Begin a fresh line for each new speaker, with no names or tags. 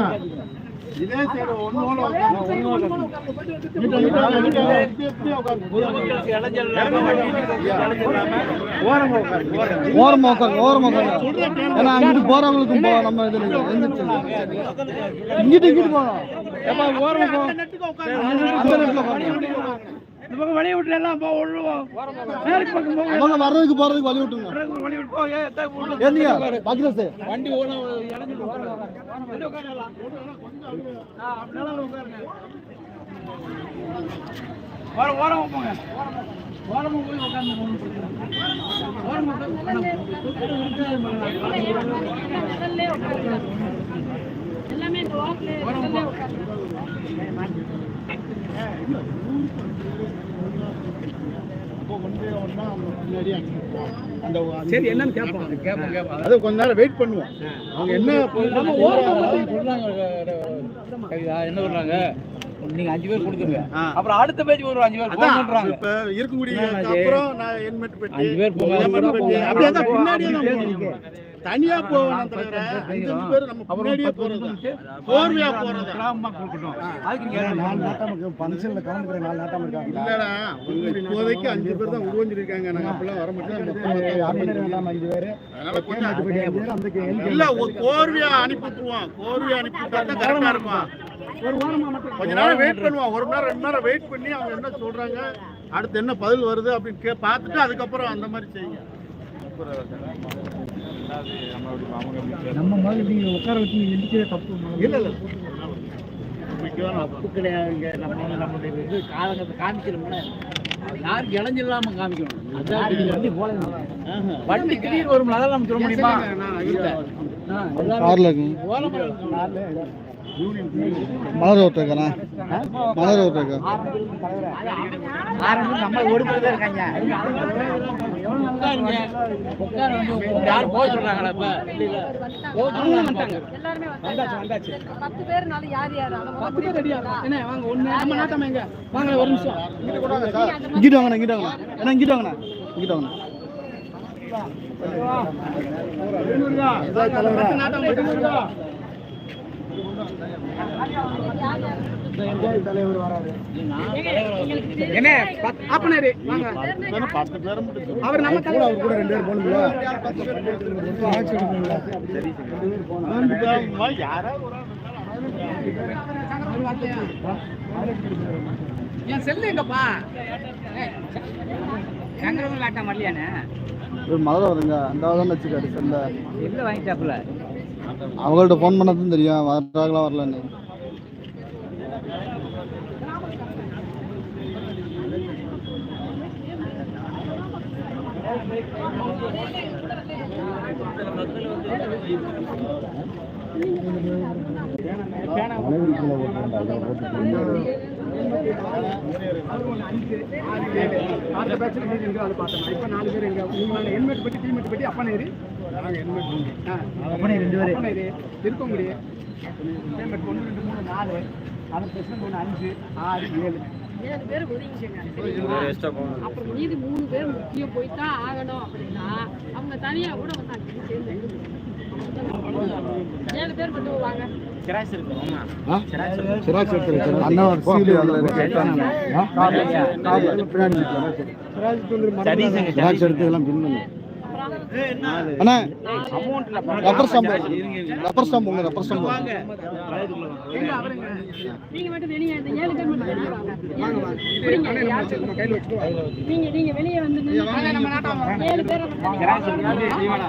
உட்காருங்க இதே சைடு ஓரமா உட்காருங்க
ஓரமா உட்காருங்க ஏன்னா அங்கிட்டு போறவங்களுக்கும் போ நம்ம எந்திரிச்சு இங்கிட்டு இங்கிட்டு போகணும் ஏப்பா ஓரமா போ அந்த நேரத்துல உட்காருங்க
இந்த பக்கம் வழியை விட்டு எல்லாம் போ நேருக்கு பக்கம் போங்க.
அவங்க வர்றதுக்கு போறதுக்கு வழி விட்டுருங்க
வழி விட்டு
ஏந்திங்க. பாக்கிரஸ்
வண்டி ஓட இறங்கிட்டு உட்காரலாம் உட்காருங்க. ஓரமா போங்க. ஓரமா போய். ஓரமா
எல்லாமே இந்த வாக்குல
சரி என்னன்னு கேட்போம் கேட்போம் கேட்போம்
அது கொஞ்ச நேரம் வெயிட் பண்ணுவோம் அவங்க என்ன
என்ன சொல்றாங்க நீங்க அஞ்சு பேர் கொடுத்துருங்க. அப்புறம் அடுத்த பேஜ் ஒரு அஞ்சு பேர்
அதான்
போன்றாங்க
இப்ப இருக்கக்கூடிய? அப்புறம் நான் ஹெல்மெட் பெட்டி
அஞ்சு பேர் போங்க.
அப்படியே தான் பின்னாடியே தான். தனியா அஞ்சு பேர் நம்ம பின்னாடியே போறது போர்வையா போறது இல்லடா உங்க இப்போதைக்கு அஞ்சு பேர் தான் உருவஞ்சிருக்காங்க நாங்க அப்பெல்லாம் வர மாட்டோம். இல்ல ஒரு கோர்வையா அனுப்பி விட்டுருவோம் கோர்வையா அனுப்பி விட்டா கரெக்டா இருக்கும்? கொஞ்ச நேரம் வெயிட் பண்ணுவோம். ஒரு மணி நேரம் ரெண்டு நேரம் வெயிட் பண்ணி அவங்க என்ன சொல்றாங்க அடுத்து என்ன பதில் வருது அப்படின்னு கே பார்த்துட்டு அதுக்கப்புறம் அந்த மாதிரி செய்யுங்க.
நம்ம மாதிரி நீங்க உட்கார வச்சு எந்திரிக்கவே தப்பு.
இல்ல இல்ல.
தப்பு கிடையாதுங்க. நம்ம நம்மளுடைய இது காலங்கத்தை காமிக்கிறோம்ல. யாருக்கு இளைஞில்லாம காமிக்கணும். அதான் வண்டி போல வண்டி திடீர் வரும்ல அதெல்லாம் நம்ம சொல்ல முடியுமா? இல்ல.
மலர் ஓட்டுறக்கா மலர் ஓட்டுறக்கா
நம்ம ஒடுக்கிறதே இருக்காங்க யார் போக சொல்றாங்களா
பத்து பேர்னால யார் யார்
பத்து பேர் ரெடியா என்ன வாங்க ஒண்ணு நம்ம எங்க வாங்க ஒரு நிமிஷம்
இங்கிட்டு வாங்கண்ணா இங்கிட்டு வாங்கண்ணா. ஏன்னா இங்கிட்டு வாங்கண்ணா. இங்கிட்டு வாங்கண்ணா.
என்ன? வாங்க
பத்து பேரும் முடிச்சு
அவர் நம்ம தலைவர்
அவர் கூட ரெண்டு பேர் போகணுங்களா
என் செல்லு எங்கப்பா சங்கரவங்க
ஒரு மலர் வருங்க. அந்த வச்சுக்காரு செல்ல.
செல்லு வாங்கிட்டாப்புல.
அவங்கள்ட்ட ஃபோன் பண்ணதும் தெரியும். வர்றாங்களா வரலன்னு.
அந்த பேட்ச்ல மீதி இருக்கு அது பார்த்தோம் இப்போ நாலு பேர் எங்க நீங்க ஹெல்மெட் பற்றி டீமெட் பற்றி அப்பனேரி அப்பனே ஒன்று ரெண்டு மூணு நாலு. பிரச்சனை ஒன்று அஞ்சு ஆறு ஏழு.
ஏழு பேர் ஒதுங்கிச்சுங்க அப்புறம் மீதி மூணு பேர் முக்கியம் போய் தான் ஆகணும் அப்படின்னா அவங்க தனியா கூட வந்து அங்கே சேர்ந்து எழுதணும். ஏழு பேர் மட்டும் வாங்க.
அண்ணா ஒரு சீல் அதில் இருக்கு. ஜெராக்ஸ் எடுத்து எல்லாம் பின் பண்ணு. அண்ணா ரப்பர் ஸ்டாம்ப் ரப்பர் ஸ்டாம்ப் உங்க ரப்பர் ஸ்டாம்ப்
நீங்க மட்டும் வெளியே இந்த ஏழு பேர் மட்டும். நீங்க நீங்க வெளியே வந்து ஏழு பேரை நீங்க வாங்க.